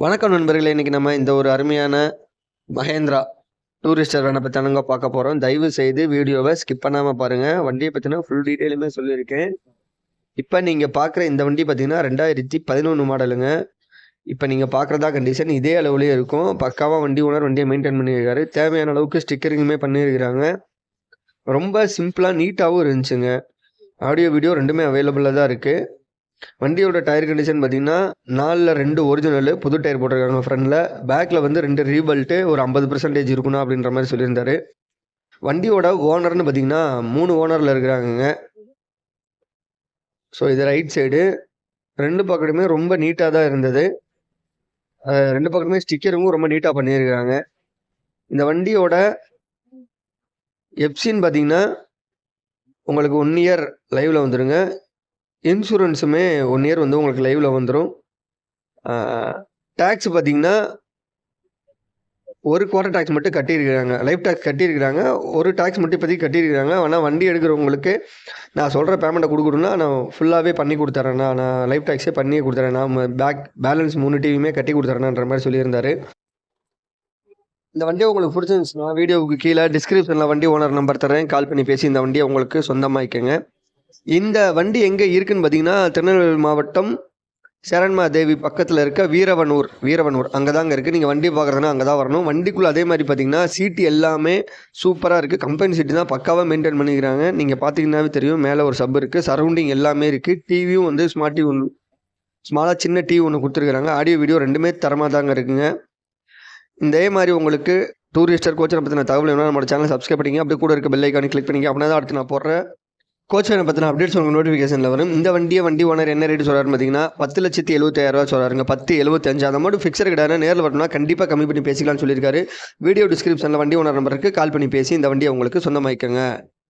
வணக்கம் நண்பர்களே இன்றைக்கி நம்ம இந்த ஒரு அருமையான மகேந்திரா டூரிஸ்டர் வேனை பற்றி தானங்க பார்க்க போகிறோம் தயவு செய்து வீடியோவை ஸ்கிப் பண்ணாமல் பாருங்கள் வண்டியை பற்றினா ஃபுல் டீட்டெயிலுமே சொல்லியிருக்கேன். இப்போ நீங்கள் பார்க்குற இந்த வண்டி பார்த்தீங்கன்னா ரெண்டாயிரத்தி பதினொன்று மாடலுங்க இப்போ நீங்கள் பார்க்குறதா கண்டிஷன் இதே அளவுலேயே இருக்கும். பக்காவாக வண்டி ஓனர் வண்டியை மெயின்டைன் பண்ணியிருக்காரு. தேவையான அளவுக்கு ஸ்டிக்கரிங்குமே பண்ணியிருக்கிறாங்க. ரொம்ப சிம்பிளாக நீட்டாகவும் இருந்துச்சுங்க. ஆடியோ வீடியோ ரெண்டுமே அவைலபிளாக தான் இருக்குது வண்டியோட டயர் கண்டிஷன் பார்த்தீங்கன்னா நாலில் ரெண்டு ஒரிஜினல் புது டயர் போட்டிருக்காங்க ஃப்ரண்டில் பேக்கில் வந்து ரெண்டு ரீபல்ட்டு ஒரு ஐம்பது பர்சன்டேஜ் இருக்கணும் அப்படின்ற மாதிரி சொல்லியிருந்தாரு. வண்டியோட ஓனர்னு பார்த்தீங்கன்னா மூணு ஓனரில் இருக்கிறாங்கங்க. ஸோ இது ரைட் சைடு ரெண்டு பக்கத்துமே ரொம்ப நீட்டாக தான் இருந்தது. ரெண்டு பக்கமே ஸ்டிக்கரும் ரொம்ப நீட்டாக பண்ணியிருக்கிறாங்க. இந்த வண்டியோட எப்சின்னு பார்த்தீங்கன்னா உங்களுக்கு ஒன் இயர் லைவில் வந்துருங்க. இன்சூரன்ஸுமே ஒன் இயர் வந்து உங்களுக்கு லைவில் வந்துடும் டேக்ஸ் பார்த்தீங்கன்னா ஒரு குவார்டர் டேக்ஸ் மட்டும் கட்டியிருக்கிறாங்க. Life tax கட்டியிருக்கிறாங்க. ஒரு டேக்ஸ் மட்டும் இப்போதைக்கு கட்டியிருக்கிறாங்க. ஆனால் வண்டி எடுக்கிறவங்களுக்கு நான் சொல்கிற பேமெண்ட்டை கொடுக்கணும்னா நான் ஃபுல்லாகவே பண்ணி கொடுத்துறேண்ணா நான் லைஃப் டேக்ஸே பண்ணியே கொடுத்துறேன் நான் பேக் பேலன்ஸ் மூணு டிவியுமே கட்டி கொடுத்துறேன்ற மாதிரி சொல்லியிருந்தாரு. இந்த வண்டியை உங்களுக்கு பிடிச்சிருந்துச்சுன்னா வீடியோவுக்கு கீழே டிஸ்கிரிப்ஷனில் வண்டி ஓனர் நம்பர் தரேன். கால் பண்ணி பேசி இந்த வண்டியை உங்களுக்கு சொந்தமாக்கிக்கங்க. இந்த வண்டி எங்கே இருக்குன்னு பார்த்தீங்கன்னா திருநெல்வேலி மாவட்டம் சரண்மா தேவி பக்கத்தில் இருக்க வீரவனூர் வீரவனூர். அங்கே தாங்க இருக்குது நீங்கள் வண்டி பார்க்குறதுனா அங்கே தான் வரணும். வண்டிக்குள்ளே அதே மாதிரி பார்த்தீங்கன்னா சீட்டு எல்லாமே சூப்பராக இருக்குது கம்பெனி சீட்டு தான் பக்காவாக மெயின்டைன் பண்ணிக்கிறாங்க. நீங்கள் பார்த்தீங்கன்னாவே தெரியும் மேலே ஒரு சப் இருக்குது சரௌண்டிங் எல்லாமே இருக்குது டிவியும் வந்து ஸ்மார்ட் டிவி ஒன்று ஸ்மாலாக சின்ன டிவி ஒன்று கொடுத்துருக்குறாங்க. ஆடியோ வீடியோ ரெண்டுமே தரமாக தாங்க இருக்குங்க. இதே மாதிரி உங்களுக்கு டூரிஸ்டர் கோச்சரை பற்றின தகவல் என்ன நம்ம சேனல் சப்ஸ்கிரைப் பண்ணிங்க அப்படியே கூட இருக்க பெல் ஐக்கானி கிளிக் பண்ணிங்க அப்படின்னா தான் அடுத்து நான் போடுற கோச்சரை பற்றின அப்டேட்ஸ் உங்களுக்கு நோட்டிஃபிகேஷனில் வரும். இந்த வண்டியை வண்டி ஓனர் என்ன ரேட்டு சொல்கிறாருன்னு பார்த்தீங்கன்னா பத்து லட்சத்தி எழுபத்தாயிரரூவா சொல்கிறாருங்க பத்து எழுபத்தஞ்சு. அந்த மட்டும் ஃபிக்ஸர் கிடையாது நேரில் வரணும்னா கண்டிப்பாக கம்மி பண்ணி பேசிக்கலாம்னு சொல்லியிருக்காரு. வீடியோ டிஸ்கிரிப்ஷனில் வண்டி ஓனர் நம்பருக்கு கால் பண்ணி பேசி இந்த வண்டியை உங்களுக்கு சொந்தமாக்கிக்கங்க.